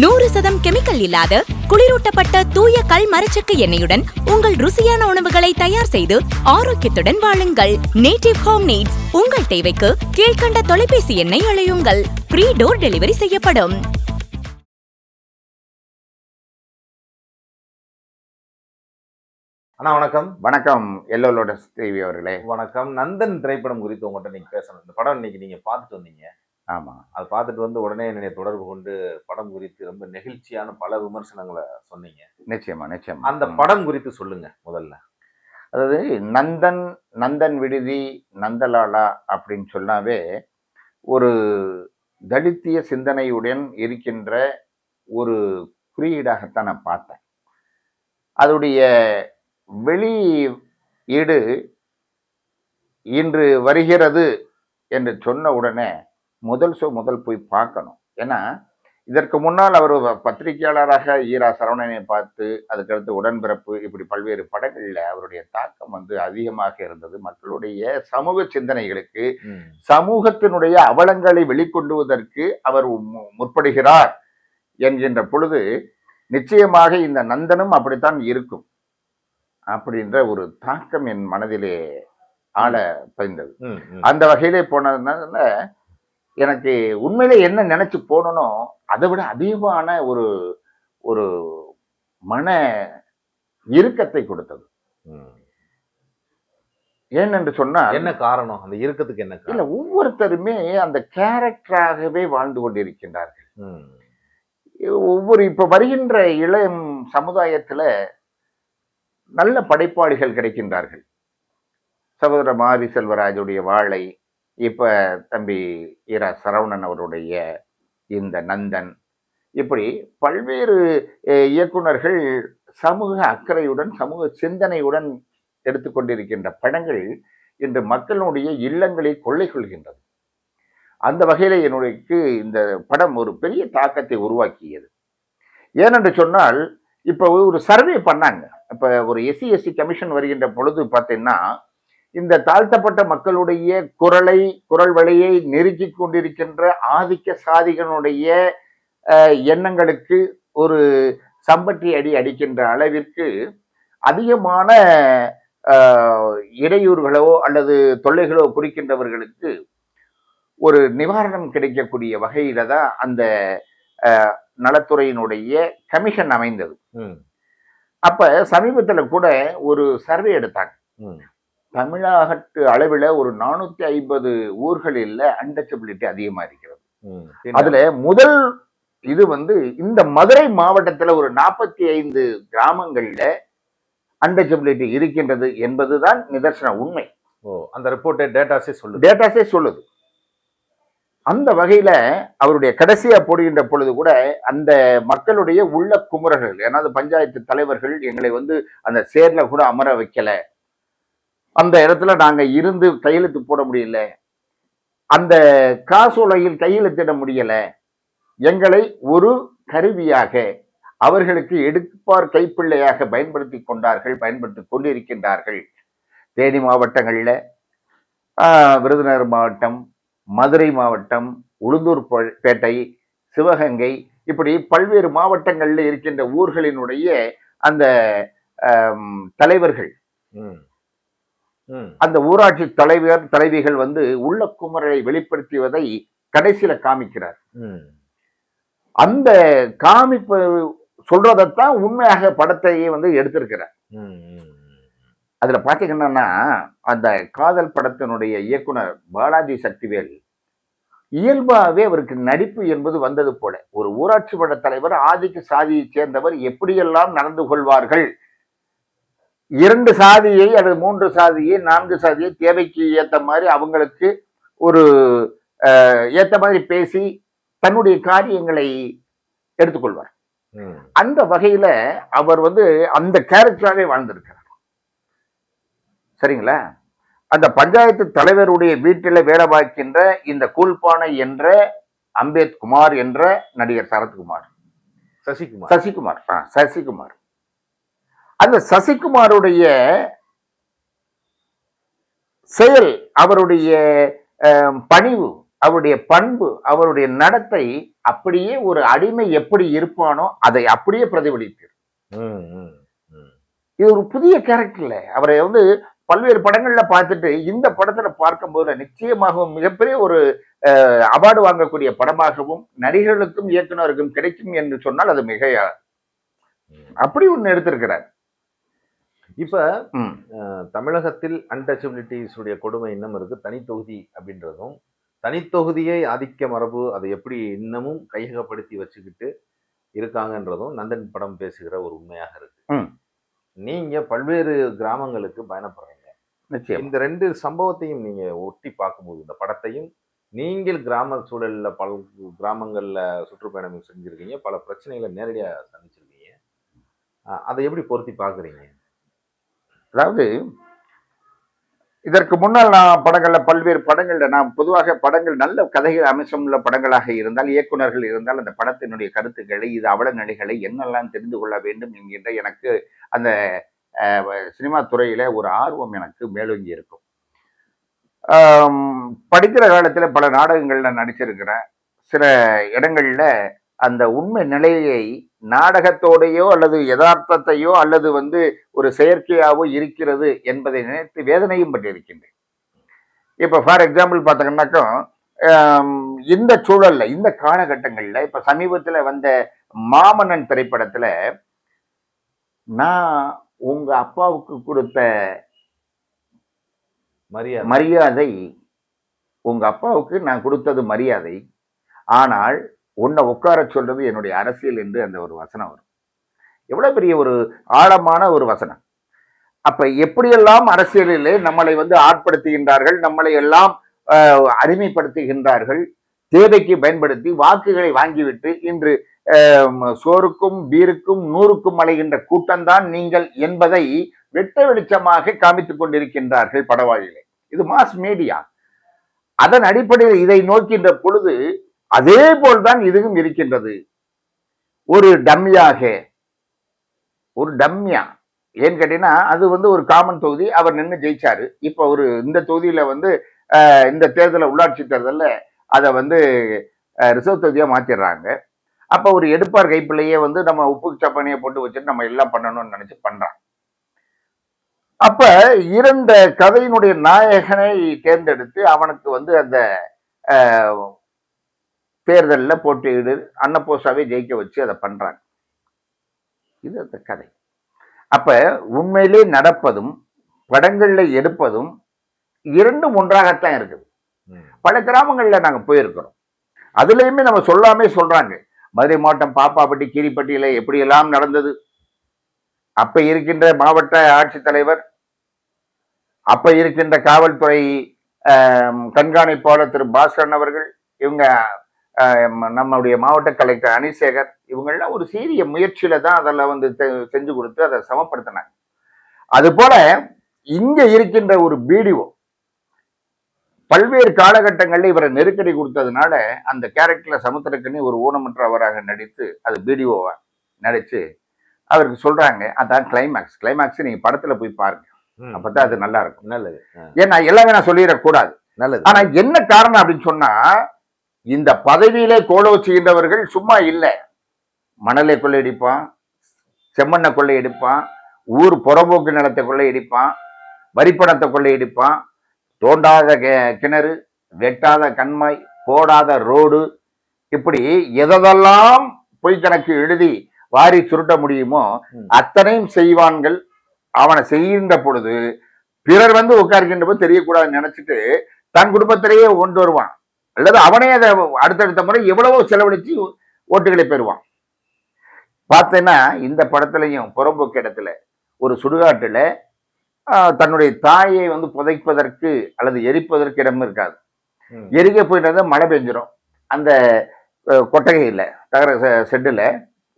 நூறு சதம் கெமிக்கல் இல்லாத குளிரூட்டப்பட்ட தூய கல் மரச்செக்கு எண்ணெயுடன் உங்கள் ருசியான உணவுகளை தயார் செய்து ஆரோக்கியத்துடன் வாழுங்கள். நேட்டிவ் ஹோம் நீட்ஸ் உங்கள் தேவைக்கு கீழ்க்கண்ட தொலைபேசி எண்ணை அழையுங்கள். ஃப்ரீ டோர் டெலிவரி செய்யப்படும். அண்ணா வணக்கம். வணக்கம். எல்லோலோட டிவி அவர்களே. வணக்கம். நந்தன் திரைப்படம் குறித்து உங்கள்கிட்ட நீங்க பேசணும். இந்த படம் இன்னைக்கு நீங்க பார்த்துட்டு வந்தீங்க. ஆமா. அதை பார்த்துட்டு வந்து உடனே என்னை தொடர்பு கொண்டு படம் குறித்து ரொம்ப நெகிழ்ச்சியான பல விமர்சனங்களை சொன்னீங்க. நிச்சயமா நிச்சயமா. அந்த படம் குறித்து சொல்லுங்க முதல்ல. அதாவது நந்தன் நந்தன் விடுதி நந்தலாலா அப்படின்னு சொன்னாவே ஒரு தலித்திய சிந்தனையுடன் இருக்கின்ற ஒரு குறியீடாகத்தான் நான் பார்த்தேன். அதோடைய வெளியீடு இன்று வருகிறது என்று சொன்ன உடனே முதல் ஷோ முதல் போய் பார்க்கணும் ஏன்னா இதற்கு முன்னால் அவர் பத்திரிகையாளராக ஈரா சரவணனை பார்த்து அதுக்கடுத்து உடன்பிறப்பு இப்படி பல்வேறு படங்களில் அவருடைய தாக்கம் வந்து அதிகமாக இருந்தது மக்களுடைய சமூக சிந்தனைகளுக்கு. சமூகத்தினுடைய அவலங்களை வெளிக்கொண்டுவதற்கு அவர் முற்படுகிறார் என்கின்ற பொழுது நிச்சயமாக இந்த நந்தனும் அப்படித்தான் இருக்கும் அப்படின்ற ஒரு தாக்கம் என் மனதிலே ஆழ பதிந்தது. அந்த வகையிலே போனதுனால எனக்கு உண்மையிலே என்ன நினைச்சு போனனோ அதை விட அதிகமான ஒரு ஒரு மன இறுக்கத்தை கொடுத்தது. ஏனென்று சொன்னால் என்ன காரணம்? அந்த இறுக்கத்துக்கு என்ன இல்ல ஒவ்வொருத்தருமே அந்த கேரக்டராகவே வாழ்ந்து கொண்டிருக்கின்றார்கள். ஒவ்வொரு இப்ப வருகின்ற இளம் சமுதாயத்துல நல்ல படைப்பாளிகள் கிடைக்கின்றார்கள். சகோதர மாரி செல்வராஜுடைய வாழை இப்போ தம்பி இரா சரவணன் அவருடைய இந்த நந்தன் இப்படி பல்வேறு இயக்குநர்கள் இயக்குனர்கள் சமூக அக்கறையுடன் சமூக சிந்தனையுடன் எடுத்துக்கொண்டிருக்கின்ற படங்கள் இன்று மக்களுடைய இல்லங்களை கொள்ளை கொள்கின்றது. அந்த வகையில் என்னுடைய இந்த படம் ஒரு பெரிய தாக்கத்தை உருவாக்கியது. ஏனென்று சொன்னால் இப்போ ஒரு சர்வே பண்ணாங்க. இப்போ ஒரு எஸ்சி எஸ்சி கமிஷன் வருகின்ற பொழுது பார்த்தீங்கன்னா இந்த தாழ்த்தப்பட்ட மக்களுடைய குரலை குரல் வழியை நெருக்கி கொண்டிருக்கின்ற ஆதிக்க சாதிகளுடைய எண்ணங்களுக்கு ஒரு சம்பட்டி அடி அடிக்கின்ற அளவிற்கு அதிகமான இடையூறுகளோ அல்லது தொல்லைகளோ குறிக்கின்றவர்களுக்கு ஒரு நிவாரணம் கிடைக்கக்கூடிய வகையில தான் அந்த நலத்துறையினுடைய கமிஷன் அமைந்தது. அப்ப சமீபத்துல கூட ஒரு சர்வே எடுத்தாங்க. தமிழகத்து அளவில் ஒரு நானூத்தி ஐம்பது ஊர்களில் அன்டச்சபிலிட்டி அதிகமா இருக்கிறது. அதுல முதல் இது வந்து இந்த மதுரை மாவட்டத்துல ஒரு நாற்பத்தி ஐந்து கிராமங்கள்ல அன்டச்சபிலிட்டி இருக்கின்றது என்பதுதான் நிதர்சன உண்மை. ஓ அந்த ரிப்போர்ட்டே டேட்டாஸே சொல்லுது. டேட்டாஸே சொல்லுது. அந்த வகையில அவருடைய கடைசியா போடுகின்ற பொழுது கூட அந்த மக்களுடைய உள்ள குமுறல்கள் ஏன்னா பஞ்சாயத்து தலைவர்கள் எங்களை வந்து அந்த சேர்ல கூட அமர வைக்கல அந்த இடத்துல நாங்கள் இருந்து கையெழுத்து போட முடியல. அந்த காசோலையில் கையெழுத்திட முடியல. எங்களை ஒரு கருவியாக அவர்களுக்கு எடுப்பார் கைப்பிள்ளையாக பயன்படுத்தி கொண்டார்கள் பயன்படுத்தி கொண்டிருக்கின்றார்கள். தேனி மாவட்டங்களில் விருதுநகர் மாவட்டம் மதுரை மாவட்டம் உளுந்தூர் பேட்டை சிவகங்கை இப்படி பல்வேறு மாவட்டங்களில் இருக்கின்ற ஊர்களினுடைய அந்த தலைவர்கள். அந்த ஊராட்சி தலைவர் தலைவிகள் வந்து உள்ள குமரலை வெளிப்படுத்துவதை கடைசியில காமிக்கிறார். அந்த காமிப்பு சொல்றதைத்தான் உண்மையாக படத்தையே வந்து எடுத்திருக்கிறார். அதுல பாத்தீங்கன்னா அந்த காதல் படத்தினுடைய இயக்குனர் பாலாஜி சக்திவேல் இயல்பாகவே அவருக்கு நடிப்பு என்பது வந்தது போல ஒரு ஊராட்சி மன்ற தலைவர் ஆதிக்க சாதியைச் சேர்ந்தவர் எப்படியெல்லாம் நடந்து கொள்வார்கள் இரண்டு சாதியை அல்லது மூன்று சாதியை நான்கு சாதியை தேவைக்கு ஏத்த மாதிரி அவங்களுக்கு ஒரு ஏத்த மாதிரி பேசி தன்னுடைய காரியங்களை எடுத்துக்கொள்வார். அந்த வகையில அவர் வந்து அந்த கேரக்டராகவே வாழ்ந்திருக்கிறார். சரிங்களா? அந்த பஞ்சாயத்து தலைவருடைய வீட்டில் வேலை பார்க்கின்ற இந்த கூல்பானை என்ற அம்பேத் குமார் என்ற நடிகர் சரத்குமார். சசிகுமார். சசிகுமார். சசிகுமார். அந்த சசிகுமாருடைய செயல் அவருடைய பணிவு அவருடைய பண்பு அவருடைய நடத்தை அப்படியே ஒரு அடிமை எப்படி இருப்பானோ அதை அப்படியே பிரதிபலித்து. இது ஒரு புதிய கேரக்டர் இல்லை அவரை வந்து பல்வேறு படங்கள்ல பார்த்துட்டு இந்த படத்துல பார்க்கும்போது நிச்சயமாக மிகப்பெரிய ஒரு அவார்டு வாங்கக்கூடிய படமாகவும் நடிகர்களுக்கும் இயக்குனருக்கும் கிடைக்கும் என்று சொன்னால் அது மிகையா. அப்படி ஒண்ணு எடுத்திருக்கிறார். இப்ப தமிழகத்தில் அன்டச்சபிலிட்டிஸ் உடைய கொடுமை இன்னும் இருக்கு. தனித்தொகுதி அப்படின்றதும் தனித்தொகுதியை ஆதிக்க மரபு அதை எப்படி இன்னமும் கையகப்படுத்தி வச்சுக்கிட்டு இருக்காங்கன்றதும் நந்தன் படம் பேசுகிற ஒரு உண்மையாக இருக்கு. நீங்க பல்வேறு கிராமங்களுக்கு பயணப்படுறீங்க. நிச்சயம். இந்த ரெண்டு சம்பவத்தையும் நீங்க ஒட்டி பார்க்கும்போது இந்த படத்தையும் நீங்கள் கிராம சூழல்ல பல கிராமங்கள்ல சுற்றுப்பயணம் செஞ்சிருக்கீங்க. பல பிரச்சனைகளை நேரடியா சந்திச்சிருக்கீங்க. அதை எப்படி பொருத்தி பார்க்குறீங்க? அதாவது இதற்கு முன்னால் நான் படங்களில் பல்வேறு படங்களில் நான் பொதுவாக படங்கள் நல்ல கதைகள் அம்சமுள்ள படங்களாக இருந்தால் இயக்குனர்கள் இருந்தால் அந்த படத்தினுடைய கருத்துக்களை இது அவலநிலைகளை என்னெல்லாம் தெரிந்து கொள்ள வேண்டும் என்கின்ற எனக்கு அந்த சினிமா துறையில் ஒரு ஆர்வம் எனக்கு மேலோங்கி இருக்கும். படிக்கிற காலத்தில் பல நாடகங்களில் நடிச்சிருக்கிறேன். சில இடங்களில் அந்த உண்மை நிலையை நாடகத்தோடையோ அல்லது யதார்த்தத்தையோ அல்லது வந்து ஒரு செயற்கையாவோ இருக்கிறது என்பதை நினைத்து வேதனையும் பட்டிருக்கின்றேன். இப்போ ஃபார் எக்ஸாம்பிள் பார்த்தீங்கன்னாக்கா இந்த சூழல்ல இந்த காலகட்டங்கள்ல இப்ப சமீபத்துல வந்த மாமன்னன் திரைப்படத்துல நான் உங்க அப்பாவுக்கு கொடுத்த மரியாதை. மரியாதை உங்க அப்பாவுக்கு நான் கொடுத்தது மரியாதை. ஆனால் உன்னை உட்கார சொல்றது என்னுடைய அரசியல் என்று அந்த ஒரு வசனம் வரும். எவ்வளவு பெரிய ஒரு ஆழமான ஒரு வசனம். அப்ப எப்படியெல்லாம் அரசியலிலே நம்மளை வந்து ஆட்படுத்துகின்றார்கள் நம்மளை எல்லாம் அடிமைப்படுத்துகின்றார்கள் தேவைக்கு பயன்படுத்தி வாக்குகளை வாங்கிவிட்டு இன்று ஆஹ், சோறுக்கும் பீருக்கும் நூறுக்கும் அலைகின்ற கூட்டம்தான் நீங்கள் என்பதை வெட்ட வெளிச்சமாக காமித்துக் கொண்டிருக்கின்றார்கள் படவாழிலே இது மாஸ் மீடியா அதன் அடிப்படையில் இதை நோக்கின்ற பொழுது அதே போல்தான் இதுவும் இருக்கின்றது. ஒரு டம்மியாக ஒரு டம்மியா? ஏன்னு கேட்டீங்கன்னா அது வந்து ஒரு காமன் தொகுதி. அவர் நின்று ஜெயிச்சாரு. இப்போ ஒரு இந்த தொகுதியில வந்து இந்த தேர்தலில் உள்ளாட்சி தேர்தலில் அதை வந்து ரிசர்வ் தொகுதியாக மாற்றிடுறாங்க அப்போ ஒரு எடுப்பார் கைப்பிள்ளையே வந்து நம்ம உப்பு சப்பானியை போட்டு வச்சுட்டு நம்ம எல்லாம் பண்ணணும்னு நினச்சி பண்ணுறான் அப்ப இருந்த கதையினுடைய நாயகனை தேர்ந்தெடுத்து அவனுக்கு வந்து அந்த தேர்தல்ல போட்டியிடு அன்னப்போசாவே ஜெயிக்க வச்சு அதை பண்றாங்க. இது அந்த கதை. அப்ப உண்மையிலே நடப்பதும் படங்கள்ல எடுப்பதும் இரண்டும் ஒன்றாகத்தான் இருக்குது. பல கிராமங்கள்ல நாங்க போயிருக்கிறோம். அதுலயுமே நம்ம சொல்லாமே சொல்றாங்க. மதுரை மாவட்டம் பாப்பாப்பட்டி கீரிப்பட்டியில எப்படியெல்லாம் நடந்தது? அப்ப இருக்கின்ற மாவட்ட ஆட்சித்தலைவர் அப்ப இருக்கின்ற காவல்துறை கண்காணிப்பாளர் திரு பாஸ்கரன் அவர்கள் இவங்க நம்முடைய மாவட்ட கலெக்டர் அனிசேகர் இவங்கெல்லாம் ஒரு சீரிய முயற்சியில தான் அதில் வந்து செஞ்சு கொடுத்து அதை சமப்படுத்தினாங்க. அது போல இங்க இருக்கின்ற ஒரு பிடிஓ பல்வேறு காலகட்டங்களில் இவரை நெருக்கடி கொடுத்ததுனால அந்த கேரக்டர்ல சமுத்திரக்கனி ஒரு ஊனமற்றவராக நடித்து அது பிடிஓவா நடிச்சு அவருக்கு சொல்றாங்க. அதான் கிளைமேக்ஸ் கிளைமேக்ஸ் நீங்க படத்துல போய் பாருங்க. அப்பதான் அது நல்லா இருக்கும். நல்லது. ஏன்னா எல்லாமே நான் சொல்லிடக்கூடாது. நல்லது. ஆனா என்ன காரணம் அப்படின்னு சொன்னா இந்த பதவியிலே கோல வச்சுகின்றவர்கள் சும்மா இல்லை. மணலை கொள்ளையடிப்பான் செம்மண்ணை கொள்ளையடிப்பான் ஊர் புறம்போக்கு நிலத்தை கொள்ளையடிப்பான் வரிப்பணத்தை கொள்ளையடிப்பான் தோண்டாத கிணறு வெட்டாத கண்மாய் போடாத ரோடு இப்படி எதெல்லாம் பொய் கணக்கு எழுதி வாரி சுருட்ட முடியுமோ. அத்தனையும் செய்வான்கள். அவனை செய்கின்ற பொழுது பிறர் வந்து உட்கார்கின்ற போது தெரியக்கூடாதுன்னு நினைச்சிட்டு தன் குடும்பத்திலேயே கொண்டு வருவான். அல்லது அவனே அதை அடுத்தடுத்த முறை எவ்வளவோ செலவழிச்சு ஓட்டுகளை பெறுவான். பார்த்தேன்னா இந்த படத்துலையும் புறம்போக்கு இடத்துல ஒரு சுடுகாட்டுல தன்னுடைய தாயை வந்து புதைப்பதற்கு அல்லது எரிப்பதற்கு இடம் இருக்காது. எரிக்க போயிட்டு மழை பெஞ்சிரும். அந்த கொட்டகையில தகர செட்டுல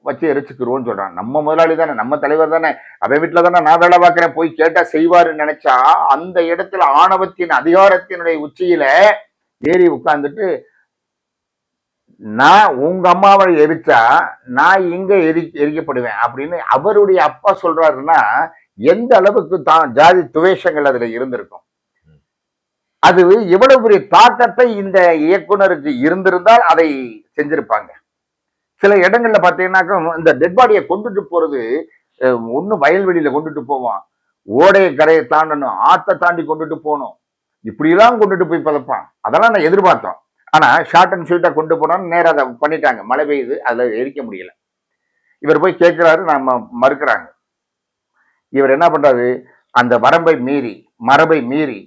வச்சு எரிச்சுக்கிருவோம்னு சொல்றான் நம்ம முதலாளி தானே நம்ம தலைவர் தானே அவன் வீட்டுல தானே நான் வேலை பார்க்கிறேன் போய் கேட்டா செய்வாருன்னு நினைச்சா அந்த இடத்துல ஆணவத்தின் அதிகாரத்தினுடைய உச்சியில ஏறி உட்கார்ந்துட்டு நான் உங்க அம்மாவை எரிச்சா நான் இங்க எரி எரிக்கப்படுவேன் அப்படின்னு அவருடைய அப்பா சொல்றாருன்னா எந்த அளவுக்கு தான் ஜாதி துவேஷங்கள் அதுல இருந்திருக்கும். அது எவ்வளவு பெரிய தாக்கத்தை இந்த இயக்குனருக்கு இருந்திருந்தால் அதை செஞ்சிருப்பாங்க. சில இடங்கள்ல பாத்தீங்கன்னாக்கா இந்த டெட் பாடியை கொண்டுட்டு போறது ஒண்ணு வயல்வெளியில கொண்டுட்டு போவான். ஓடைய கரையை தாண்டணும் ஆத்தை தாண்டி கொண்டுட்டு போகணும். இப்படியெல்லாம் கொண்டுட்டு போய் பதப்பான் அதெல்லாம் நான் எதிர்பார்த்தோம். ஆனா ஷார்ட் அண்ட் ஸ்வீட்டா கொண்டு போனோம்னு நேரா அதை பண்ணிட்டாங்க. மழை பெய்யுது அதுல எரிக்க முடியல. இவர் போய் கேட்கிறாரு நம்ம மறுக்கிறாங்க. இவர் என்ன பண்றாரு? அந்த வரம்பை மீறி மரபை மீறி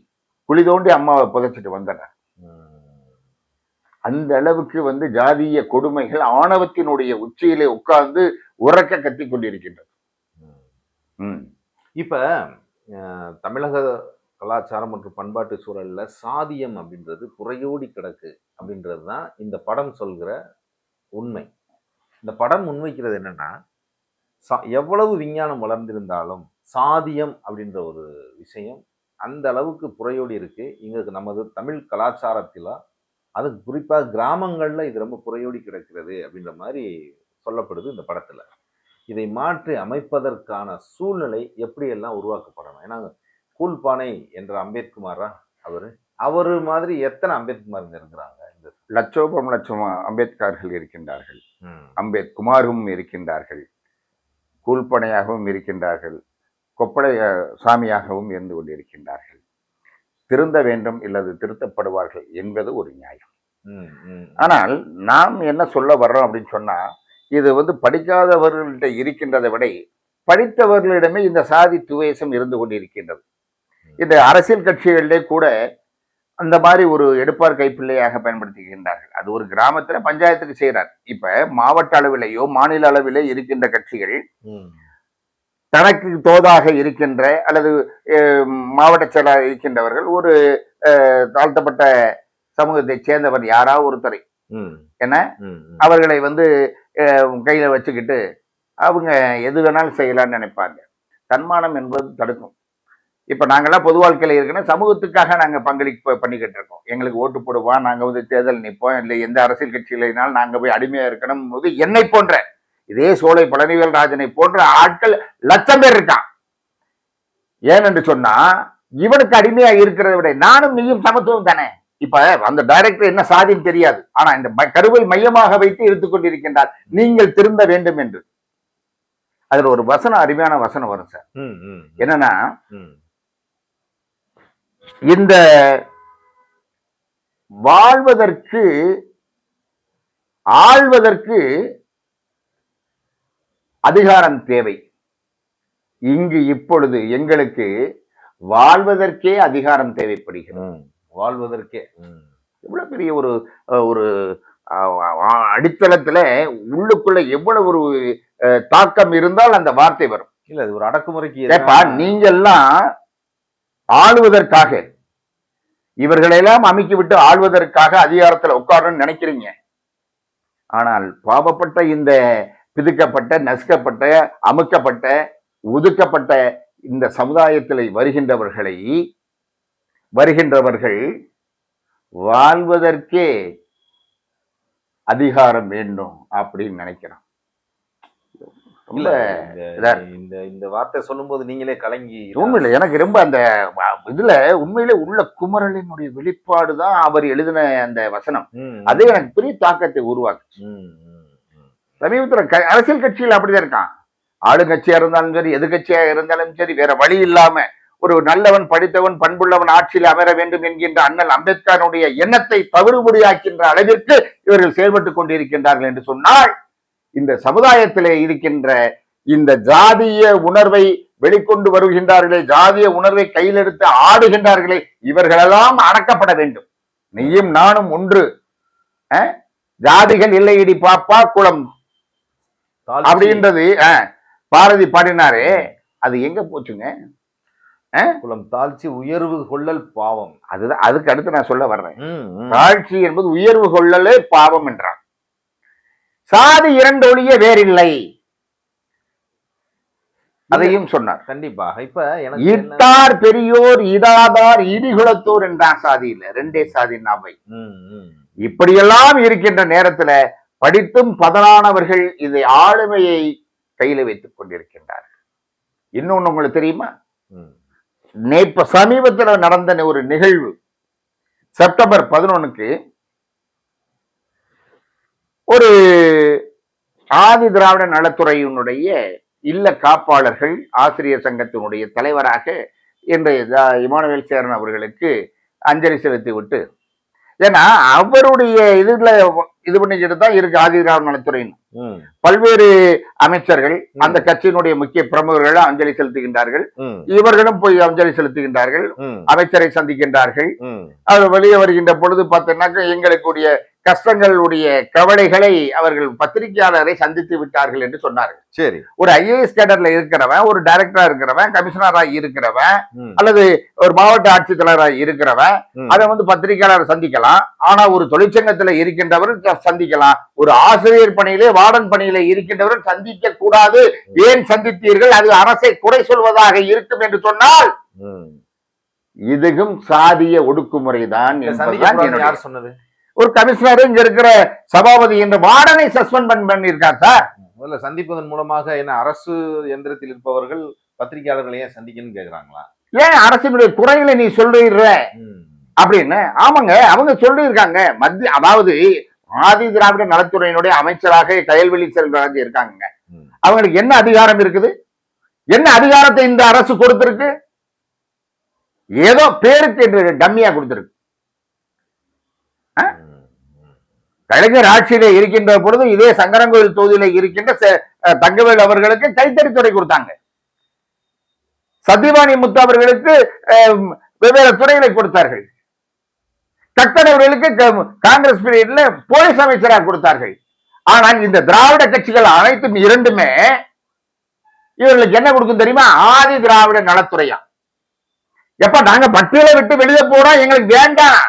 குழி தோண்டி அம்மாவை புதைச்சிட்டு வந்துடுறார். அந்த அளவுக்கு வந்து ஜாதிய கொடுமைகள் ஆணவத்தினுடைய உச்சியிலே உட்கார்ந்து உறக்க கத்தி கொண்டிருக்கின்றது. இப்ப தமிழக கலாச்சாரம் மற்றும் பண்பாட்டு சூழலில் சாதியம் அப்படின்றது புறையோடி கிடக்கு அப்படின்றது தான் இந்த படம் சொல்கிற உண்மை. இந்த படம் முன்வைக்கிறது என்னன்னா சா- எவ்வளவு விஞ்ஞானம் வளர்ந்திருந்தாலும் சாதியம் அப்படின்ற ஒரு விஷயம் அந்த அளவுக்கு புறையோடி இருக்குது இங்கே நமது தமிழ் கலாச்சாரத்தில் அது குறிப்பாக கிராமங்களில் இது ரொம்ப புறையோடி கிடக்கிறது அப்படின்ற மாதிரி சொல்லப்படுது இந்த படத்தில். இதை மாற்றி அமைப்பதற்கான சூழ்நிலை எப்படியெல்லாம் உருவாக்கப்படணும்? ஏன்னா கூல்பானை என்ற அம்பேத்குமாரா அவரு. அவரு மாதிரி எத்தனை அம்பேத்குமார் இருக்கிறாங்க லட்சோபம் லட்சம் அம்பேத்கர்கள் இருக்கின்றார்கள். அம்பேத்குமாரும் இருக்கின்றார்கள். கூல்பனையாகவும் இருக்கின்றார்கள். கொப்பளை சாமியாகவும் இருந்து கொண்டிருக்கின்றார்கள். திருந்த வேண்டும் இல்லது திருத்தப்படுவார்கள் என்பது ஒரு நியாயம். ஆனால் நாம் என்ன சொல்ல வர்றோம் அப்படின்னு சொன்னா இது வந்து படிக்காதவர்கள்ட்ட இருக்கின்றதை விட படித்தவர்களிடமே இந்த சாதி துவேஷம் இருந்து கொண்டிருக்கின்றது. இந்த அரசியல் கட்சிகளிலே கூட அந்த மாதிரி ஒரு எடுப்பார் கைப்பிள்ளையாக பயன்படுத்துகின்றார்கள். அது ஒரு கிராமத்துல பஞ்சாயத்துக்கு செய்கிறார் இப்ப மாவட்ட அளவிலேயோ மாநில அளவிலே இருக்கின்ற கட்சிகள் தனக்கு தோதாக இருக்கின்ற அல்லது மாவட்ட செயலாளர் இருக்கின்றவர்கள் ஒரு தாழ்த்தப்பட்ட சமூகத்தைச் சேர்ந்தவர் யாராவது ஒருத்தரை. என்ன. அவர்களை வந்து கையில வச்சுக்கிட்டு அவங்க எது வேணாலும் செய்யலாம்னு நினைப்பாங்க. தன்மானம் என்பது தடுக்கும். இப்ப நாங்கெல்லாம் பொது வாழ்க்கையில இருக்கணும் சமூகத்துக்காக நாங்க பங்களிப்பு பண்ணிக்கிட்டு இருக்கோம். எங்களுக்கு ஓட்டு போடுவோம் நாங்க வந்து தேர்தல் நிற்போம் இல்லை எந்த அரசியல் கட்சியினாலும் நாங்க போய் அடிமையா இருக்கணும் போது என்னை போன்ற இதே சோலை பழனிவேல் ராஜனை போன்ற ஆட்கள் லட்சம் பேர் இருக்கான். ஏனென்று சொன்னா இவனுக்கு அடிமையா இருக்கிறத விட நானும் நீயும் சமத்துவம் தானே? இப்ப அந்த டைரக்டர் என்ன சாதின்னு தெரியாது. ஆனா இந்த ம- கருவை மையமாக வைத்து எடுத்துக்கொண்டிருக்கின்றார் நீங்கள் திருந்த வேண்டும் என்று. அதுல ஒரு வசனம் அருமையான வசனம் வரும் சார். என்னன்னா. இந்த வாழ்வதற்கு ஆள்வதற்கு அதிகாரம் தேவை இங்கு இப்பொழுது எங்களுக்கு வாழ்வதற்கே அதிகாரம் தேவைப்படுகிறது. வாழ்வதற்கே. எவ்வளவு பெரிய ஒரு ஒரு அடித்தளத்துல உள்ளுக்குள்ள எவ்வளவு ஒரு தாக்கம் இருந்தால் அந்த வார்த்தை வரும் இல்ல இது ஒரு அடக்குமுறைக்கு நீங்க எல்லாம் ஆளுவதற்காக. இவர்களெல்லாம் அமைக்கி விட்டு ஆள்வதற்காக அதிகாரத்தில் உட்காரணும்னு நினைக்கிறீங்க. ஆனால் பாவப்பட்ட இந்த பிதுக்கப்பட்ட நசுக்கப்பட்ட அமுக்கப்பட்ட ஒதுக்கப்பட்ட இந்த சமுதாயத்தில் வருகின்றவர்களை வருகின்றவர்கள் வாழ்வதற்கே அதிகாரம் வேண்டும் அப்படின்னு நினைக்கிறோம். இல்ல இந்த- இந்த வார்த்தை சொல்லும்போது நீங்களே கலங்கி உண்மையில எனக்கு ரொம்ப அந்த இதுல உண்மையிலே உள்ள குமரலினுடைய வெளிப்பாடு தான் அவர் எழுதின அந்த வசனம். அது எனக்கு பெரிய தாக்கத்தை உருவாக்கு ம், ம், ம். சமீபத்துல அரசியல் கட்சியில் அப்படிதான் இருக்கான். ஆளுங்கட்சியா இருந்தாலும் சரி எதிர்கட்சியா இருந்தாலும் சரி வேற வழி இல்லாம ஒரு நல்லவன் படித்தவன் பண்புள்ளவன் ஆட்சியில் அமர வேண்டும் என்கின்ற அண்ணல் அம்பேத்கருடைய எண்ணத்தை தவிடுபடியாக்கின்ற அளவிற்கு இவர்கள் செயல்பட்டுக் கொண்டிருக்கின்றார்கள் என்று சொன்னால் இந்த சமுதாயத்திலே இருக்கின்ற இந்த ஜாதிய உணர்வை வெளிக்கொண்டு வருகின்றார்களே ஜாதிய உணர்வை கையில் எடுத்து ஆடுகின்றார்களே இவர்களெல்லாம் அடக்கப்பட வேண்டும். நீயும் நானும் ஒன்று? ஜாதிகள் இல்லையடி பாப்பா குளம். அப்படின்றது பாரதி பாடினாரே. அது எங்க போச்சுங்க? குலம் தாழ்ச்சி உயர்வு கொள்ளல் பாவம். அதுதான் அதுக்கு அடுத்து நான் சொல்ல வர்றேன். தாழ்ச்சி என்பது உயர்வு கொள்ளலே பாவம் என்றான். சாதி இரண்டு ஒழிய வேறில்லை. அதையும் சொன்னார். கண்டிப்பாக. இப்ப இட்டார் பெரியோர் இடாதார் இடிகுலத்தோர் என்றான் சாதியில. ரெண்டே சாதி நாவை. இப்படியெல்லாம் இருக்கின்ற நேரத்துல படித்தும் பதனானவர்கள் இதை ஆளுமையை கையில வைத்துக் கொண்டிருக்கின்றார்கள். இன்னொன்னு உங்களுக்கு தெரியுமா. நேற்று சமீபத்துல நடந்த ஒரு நிகழ்வு. செப்டம்பர் பதினொன்னுக்கு ஒரு ஆதி திராவிட நலத்துறையினுடைய இல்ல காப்பாளர்கள் ஆசிரியர் சங்கத்தினுடைய தலைவராக இன்றைய இமானுவேல் சேரன் அவர்களுக்கு அஞ்சலி செலுத்தி விட்டு ஏன்னா அவருடைய இதுல இது பண்ணிக்கிட்டு தான் இருக்கு ஆதி திராவிட நலத்துறையின் ம், பல்வேறு அமைச்சர்கள் அந்த கட்சியினுடைய முக்கிய பிரமுகர்கள் அஞ்சலி செலுத்துகின்றார்கள். இவர்களும் போய் அஞ்சலி செலுத்துகின்றார்கள். அமைச்சரை சந்திக்கின்றார்கள். அவர் வெளியே வருகின்ற பொழுது பார்த்தீங்கன்னாக்க எங்களுடைய கஷ்டங்களுடைய கவலைகளை அவர்கள் பத்திரிகையாளரை சந்தித்து விட்டார்கள் என்று சொன்னார்கள். சரி. ஒரு ஐஏஎஸ் கேடர்ல இருக்கிறவன் ஒரு டைரக்டரா இருக்கிறவன் கமிஷனரா இருக்கிறவன் அல்லது ஒரு மாவட்ட ஆட்சித்தலைவரா இருக்கிறவன். அதை வந்து பத்திரிகையாளர் சந்திக்கலாம். ஆனா ஒரு தொழிற்சங்கத்துல இருக்கின்றவர் சந்திக்கலாம். ஒரு ஆசிரியர் பணியிலே வார்டன் பணியிலே இருக்கின்றவர் சந்திக்க கூடாது ஏன் சந்தித்தீர்கள்? அது அரசை குறை சொல்வதாக இருக்கும் என்று சொன்னால் ம். இதுவும் சாதிய ஒடுக்குமுறை தான் சொன்னது? ஒரு கமிஷனர் இங்க இருக்கிற சபாபதி என்ற வார்டனை சஸ்பெண்ட் பண்ணியிருக்கார் சார். முதல்ல சந்திப்பதன் மூலமாக என்ன அரசு எந்திரத்தில் இருப்பவர்கள் பத்திரிகையாளர்களை ஏன் சந்திக்கணும்னு கேக்குறாங்களா? ஏன் அரசினுடைய குறைகளை நீ சொல்லிடுற? அப்படின்னு ஆமாங்க அவங்க சொல்லியிருக்காங்க. மத்திய அதாவது ஆதி திராவிட நலத்துறையினுடைய அமைச்சராக கயல்வெளி செல்வராஜ் இருக்காங்க. அவங்களுக்கு என்ன அதிகாரம் இருக்குது? என்ன அதிகாரத்தை இந்த அரசு கொடுத்திருக்கு? ஏதோ பேருக்கு என்று டம்மியா கொடுத்திருக்கு. கலைஞர் ஆட்சியில இருக்கின்ற பொழுது இதே சங்கரங்கோயில் தொகுதியில இருக்கின்ற தங்கவேல் அவர்களுக்கு கைத்தறித்துறை கொடுத்தாங்க. சத்தியவாணி முத்து அவர்களுக்கு வெவ்வேறு துறைகளை கொடுத்தார்கள். கக்கன் அவர்களுக்கு காங்கிரஸ் பீரியட்ல போலீஸ் அமைச்சராக கொடுத்தார்கள். ஆனால் இந்த திராவிட கட்சிகள் அனைத்தும் இரண்டுமே இவர்களுக்கு என்ன கொடுக்கும் தெரியுமா? ஆதி திராவிட நலத்துறையா. எப்ப நாங்க பட்டியலை விட்டு வெளியே போறோம் எங்களுக்கு வேண்டாம்.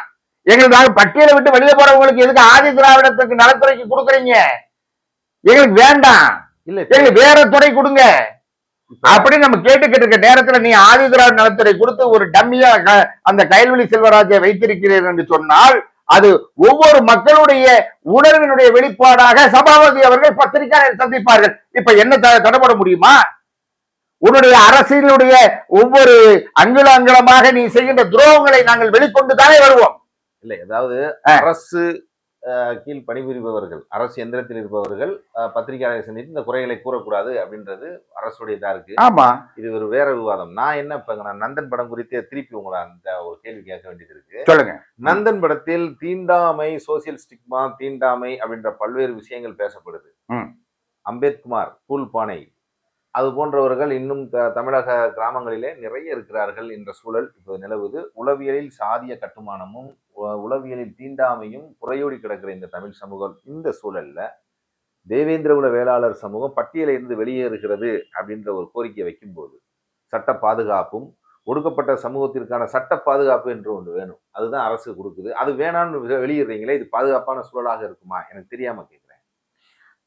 எங்களுக்கு பட்டியலை விட்டு வெளியே போறவங்களுக்கு எதுக்கு ஆதி திராவிடத்துக்கு நலத்துறைக்கு கொடுக்குறீங்க? எங்களுக்கு வேண்டாம். இல்ல எங்களுக்கு வேற துறை கொடுங்க. அப்படி நம்ம கேட்டுக்கிட்டு இருக்க நேரத்துல நீ ஆதி திராவிட நலத்துறை கொடுத்து ஒரு டம்மியா அந்த கயல்வெளி செல்வராஜை வைத்திருக்கிறீர்கள் என்று சொன்னால் அது ஒவ்வொரு மக்களுடைய உணர்வினுடைய வெளிப்பாடாக சபாபதி அவர்கள் பத்திரிகையாளர் சந்திப்பார்கள். இப்ப என்ன த- தடைபட முடியுமா? உன்னுடைய அரசியலுடைய ஒவ்வொரு அங்குல அங்குலமாக நீ செய்கின்ற துரோகங்களை நாங்கள் வெளிக்கொண்டு தானே வருவோம். இல்ல அதாவது ஆ. அரசு கீழ் பணிபுரிபவர்கள் அரசு எந்திரத்தில் இருப்பவர்கள் பத்திரிகையாளரை சந்தித்து இந்த குறைகளை கூறக்கூடாது அப்படின்றது அரசுடைய இதா இருக்கு. ஆமா. இது ஒரு வேற விவாதம். நான் என்ன இப்ப நான் நந்தன் படம் குறித்து திருப்பி உங்களை அந்த ஒரு கேள்வி கேட்க வேண்டியது இருக்கு. சொல்லுங்க. நந்தன் படத்தில் தீண்டாமை சோசியல் ஸ்டிக்மா தீண்டாமை அப்படின்ற பல்வேறு விஷயங்கள் பேசப்படுது. அம்பேத்குமார் கூல் பானை அது போன்றவர்கள் இன்னும் த- தமிழக கிராமங்களிலே நிறைய இருக்கிறார்கள் என்ற சூழல் இப்போது நிலவுது. உளவியலில் சாதிய கட்டுமானமும் உளவியலில் தீண்டாமையும் புறையோடி கிடக்கிற இந்த தமிழ் சமூகம் இந்த சூழல்ல தேவேந்திர குல வேளாளர் சமூகம் பட்டியலில் இருந்து வெளியேறுகிறது அப்படின்ற ஒரு கோரிக்கை வைக்கும்போது சட்ட பாதுகாப்பும் ஒடுக்கப்பட்ட சமூகத்திற்கான சட்ட பாதுகாப்பு என்று ஒன்று வேணும். அதுதான் அரசு கொடுக்குது. அது வேணாம்னு வெளியிடுறீங்களே இது பாதுகாப்பான சூழலாக இருக்குமா? எனக்கு தெரியாமல் கேட்குறேன்.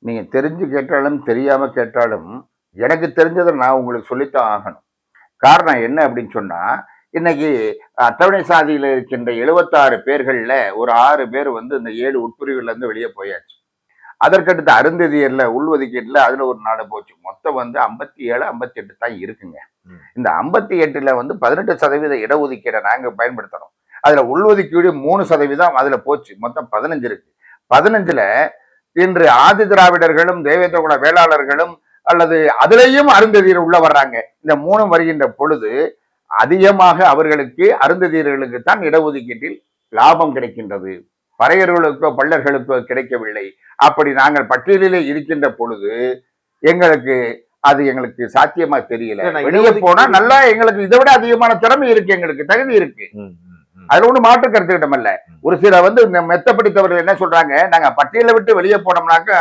நீங்கள் தெரிஞ்சு கேட்டாலும் தெரியாமல் கேட்டாலும் எனக்கு தெரிஞ்சதை நான் உங்களுக்கு சொல்லித்தான் ஆகணும். காரணம் என்ன அப்படின்னு சொன்னா இன்னைக்கு அட்டவணை சாதியில இருக்கின்ற எழுபத்தாறு பேர்கள்ல ஒரு ஆறு பேர் வந்து இந்த ஏழு உட்பிரிவுல இருந்து வெளியே போயாச்சு. அதற்கடுத்து அருந்ததியர்ல உள்ஒதுக்கீட்டுல அதுல ஒரு நாடு போச்சு. மொத்தம் வந்து ஐம்பத்தி ஏழு ஐம்பத்தி எட்டு தான் இருக்குங்க. இந்த ஐம்பத்தி எட்டுல வந்து பதினெட்டு சதவீத இடஒதுக்கீடை நாங்க பயன்படுத்துறோம். அதுல உள்ஒதுக்கீடு மூணு சதவீதம் அதுல போச்சு. மொத்தம் பதினஞ்சு இருக்கு. பதினஞ்சுல இன்று ஆதி திராவிடர்களும் குல வேளாளர்களும் அல்லது அதுலேயும் அருந்ததியர் உள்ள வர்றாங்க. இந்த மூணும் வருகின்ற பொழுது அதிகமாக அவர்களுக்கு அருந்ததியர்களுக்கு தான் இடஒதுக்கீட்டில் லாபம் கிடைக்கின்றது. பறையர்களுக்கோ பள்ளர்களுக்கோ கிடைக்கவில்லை. அப்படி நாங்கள் பட்டியலிலே இருக்கின்ற பொழுது எங்களுக்கு அது எங்களுக்கு சாத்தியமா தெரியல. வெளியே போனா நல்லா எங்களுக்கு இதை விட அதிகமான திறமை இருக்கு எங்களுக்கு தகுதி இருக்கு. அதுல ஒண்ணு மாற்று கருத்துக்கிட்டமல்ல ஒரு சில வந்து மெத்த பிடித்தவர்கள் என்ன சொல்றாங்க நாங்க பட்டியலை விட்டு வெளியே போனோம்னாக்க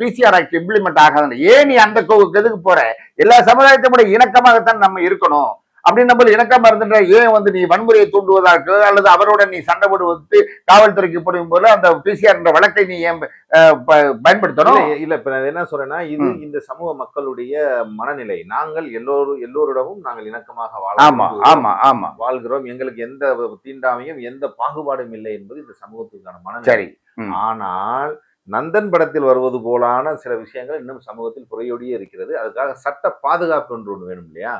பிசிஆர் ஆக்ட் இம்ப்ளிமெண்ட் ஆகாது ஏன் நீ அந்த கோவுக்கு எதுக்கு போற? எல்லா சமுதாயத்தையும் கூட இணக்கமாகத்தான் நம்ம இருக்கணும். அப்படின்னு நம்ம இணக்கமா இருந்துட்டா ஏன் வந்து நீ வன்முறையை தூண்டுவதற்கு அல்லது அவரோட நீ சண்டை போடுவதற்கு காவல்துறைக்கு போடும் போது அந்த பிசிஆர் என்ற வழக்கை நீ ஏன் பயன்படுத்தணும்? இல்ல, இப்ப நான் என்ன சொல்றேன்னா இது. இந்த சமூக மக்களுடைய மனநிலை. நாங்கள் எல்லோரும் எல்லோரிடமும் நாங்கள் இணக்கமாக வாழ ஆமா. ஆமா ஆமா. வாழ்கிறோம். எங்களுக்கு எந்த தீண்டாமையும் எந்த பாகுபாடும் இல்லை என்பது இந்த சமூகத்துக்கான மனநிலை. சரி. ஆனால் நந்தன் படத்தில் வருவது போலான சில விஷயங்கள் இன்னும் சமூகத்தில் குறையோடியே இருக்கிறது. அதுக்காக சட்ட பாதுகாப்பு என்று ஒன்று வேணும் இல்லையா?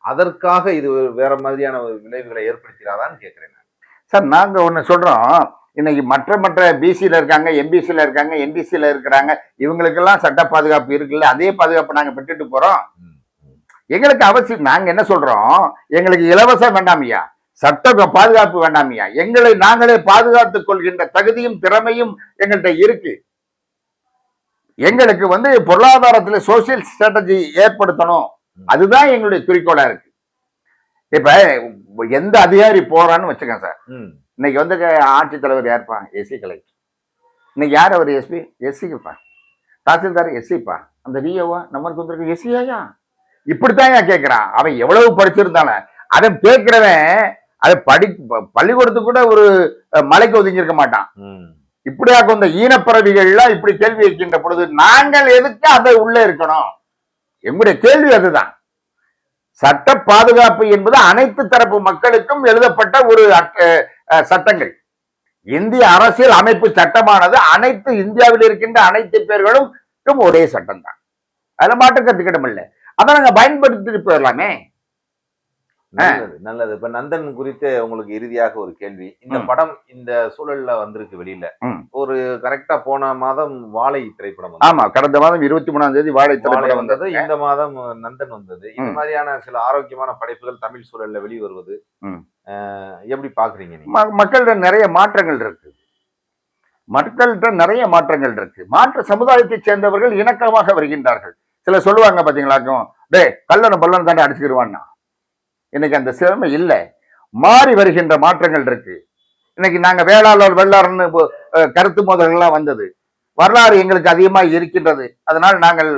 அதற்காக இது வேற மாதிரியான விளைவுகளை ஏற்படுத்திடாதான்னு கேட்கிறேன். சார் நாங்க ஒண்ணு சொல்றோம். இன்னைக்கு மற்ற மற்ற பிசியில் இருக்காங்க எம்பிசியில் இருக்காங்க என்டிசியில் இருக்கிறாங்க. இவங்களுக்கெல்லாம் சட்ட பாதுகாப்பு இருக்குல்ல அதே பாதுகாப்பு நாங்க பெற்றுட்டு போறோம். ம், ம். எங்களுக்கு அவசியம் நாங்க என்ன சொல்றோம்? எங்களுக்கு இலவசம் வேண்டாமையா சட்ட பாதுகாப்பு வேண்டாமையா எங்களை நாங்களே பாதுகாத்துக் கொள்கின்ற தகுதியும் திறமையும் எங்கள்கிட்ட இருக்கு. எங்களுக்கு வந்து பொருளாதாரத்துல சோசியல் ஸ்ட்ராட்டஜி ஏற்படுத்தணும். அதுதான் எங்களுடைய குறிக்கோளா இருக்கு. இப்ப எந்த அதிகாரி போறான்னு வச்சுக்கோங்க சார். இன்னைக்கு வந்து ஆட்சித்தலைவர் யாருப்பா? SC collector. இன்னைக்கு யார் அவர் எஸ்பி எஸ்சிக்குப்பா தாசில்தார் எஸ்சிப்பா அந்த விஓவா நம்மளுக்கு வந்திருக்கு எஸ்சியாயா இப்படித்தான் கேட்கிறான் அவன் எவ்வளவு படிச்சிருந்தாலும் அதை கேட்கிறவன் அதை படி ப- பள்ளிக்கூடத்துக்கு கூட ஒரு மலைக்கு ஒதுங்கியிருக்க மாட்டான். இப்படியாக இந்த ஈனப்பறவைகள்லாம் இப்படி கேள்வி வைக்கின்ற பொழுது நாங்கள் எதுக்கு அதை உள்ள இருக்கணும்? எங்களுடைய கேள்வி அதுதான். சட்ட பாதுகாப்பு என்பது அனைத்து தரப்பு மக்களுக்கும் எழுதப்பட்ட ஒரு அட்ட- சட்டங்கள். இந்திய அரசியல் அமைப்பு சட்டமானது அனைத்து இந்தியாவில் இருக்கின்ற அனைத்து பேர்களுக்கும் ஒரே சட்டம் தான் அதில் மாற்று கருத்துக்கிடம் இல்லை அதை நாங்க பயன்படுத்திட்டு போயிடலாமே நல்லது நல்லது. இப்ப நந்தன் குறித்து உங்களுக்கு இறுதியாக ஒரு கேள்வி. இந்த. படம் இந்த சூழல்ல வந்திருக்கு வெளியில. ஒரு கரெக்டா போன மாதம் வாழை திரைப்படம். ஆமா கடந்த மாதம் இருபத்தி மூணாம் தேதி வாழை திரைப்படம் வந்தது. இந்த மாதம் நந்தன் வந்தது. இந்த. மாதிரியான சில ஆரோக்கியமான படைப்புகள் தமிழ் சூழல்ல வெளிவருவது ம். அஹ், எப்படி பாக்குறீங்க மக்கள்கிட்ட நிறைய மாற்றங்கள் இருக்கு. மக்கள்கிட்ட நிறைய மாற்றங்கள் இருக்கு. மாற்று சமுதாயத்தை சேர்ந்தவர்கள் இணக்கமாக வருகின்றார்கள். சில சொல்லுவாங்க பாத்தீங்களாக்கும் டே கல்லணம் பல்லன் தாண்டி அடிச்சுக்கிடுவான்னா இன்னைக்கு அந்த சிறமை இல்லை. மாறி வருகின்ற மாற்றங்கள் இருக்கு. இன்னைக்கு நாங்கள் வேளாளர் வெள்ளாளர்னு கருத்து மோதல்கள்லாம் வந்தது. வரலாறு எங்களுக்கு அதிகமாக இருக்கின்றது. அதனால் நாங்கள்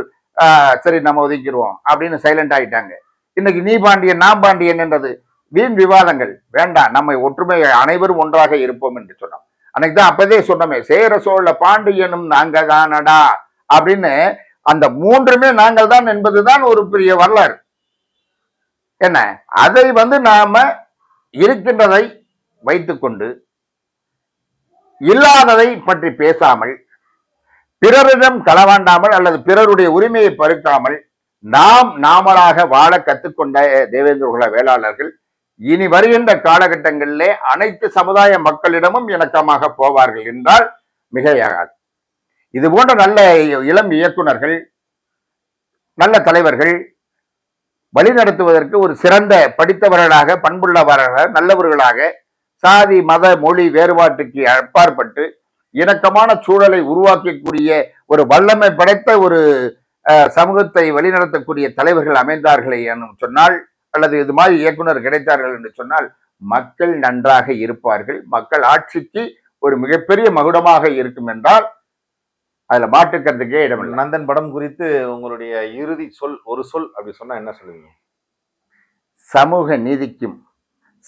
சரி நம்ம ஒதுக்கிடுவோம் அப்படின்னு சைலண்ட் ஆகிட்டாங்க இன்னைக்கு நீ பாண்டியன் நான் பாண்டியன் என்றது வீண் விவாதங்கள். வேண்டாம் நம்ம ஒற்றுமை அனைவரும் ஒன்றாக இருப்போம் என்று சொன்னோம். அன்னைக்கு தான் அப்பதே சொன்னோமே சேர சோழ பாண்டியனும் நாங்க தானடா அப்படின்னு அந்த மூன்றுமே நாங்கள் தான் என்பதுதான் ஒரு பெரிய வரலாறு. என்ன? அதை வந்து நாம இருக்கின்றதை வைத்துக்கொண்டு இல்லாததை பற்றி பேசாமல் பிறரிடம் களவாண்டாமல் அல்லது பிறருடைய உரிமையை பருக்காமல் நாம் நாமளாக வாழ கற்றுக்கொண்ட தேவேந்திர குல வேளாளர்கள் இனி வருகின்ற காலகட்டங்களிலே அனைத்து சமுதாய மக்களிடமும் இணக்கமாக போவார்கள் என்றால் மிகையாகாது. இது போன்ற நல்ல இளம் இயக்குநர்கள் நல்ல தலைவர்கள் வழிநடத்துவதற்கு ஒரு சிறந்த படித்தவர்களாக பண்புள்ளவர்களாக நல்லவர்களாக சாதி மத மொழி வேறுபாட்டுக்கு அப்பாற்பட்டு இணக்கமான சூழலை உருவாக்கக்கூடிய ஒரு வல்லமை படைத்த ஒரு சமூகத்தை வழிநடத்தக்கூடிய தலைவர்கள் அமைந்தார்களே எனும் சொன்னால் அல்லது இது மாதிரி இயக்குனர் கிடைத்தார்கள் என்று சொன்னால் மக்கள் நன்றாக இருப்பார்கள். மக்கள் ஆட்சிக்கு ஒரு மிகப்பெரிய மகுடமாக இருக்கும் என்றால் அதுல மாற்றுக்கிறதுக்கே இடமில்லை நந்தன் படம் குறித்து உங்களுடைய இறுதி சொல் ஒரு சொல் அப்படி சொன்னா என்ன சொல்லுவீங்க? சமூக நீதிக்கும்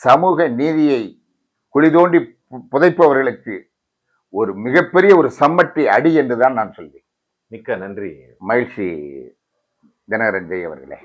சமூக நீதியை குழி தோண்டி புதைப்பவர்களுக்கு ஒரு மிகப்பெரிய ஒரு சம்மட்டி அடி என்றுதான் நான் சொல்வேன். மிக்க நன்றி. மகிழ்ச்சி தினகரன் ஜெய் அவர்களே.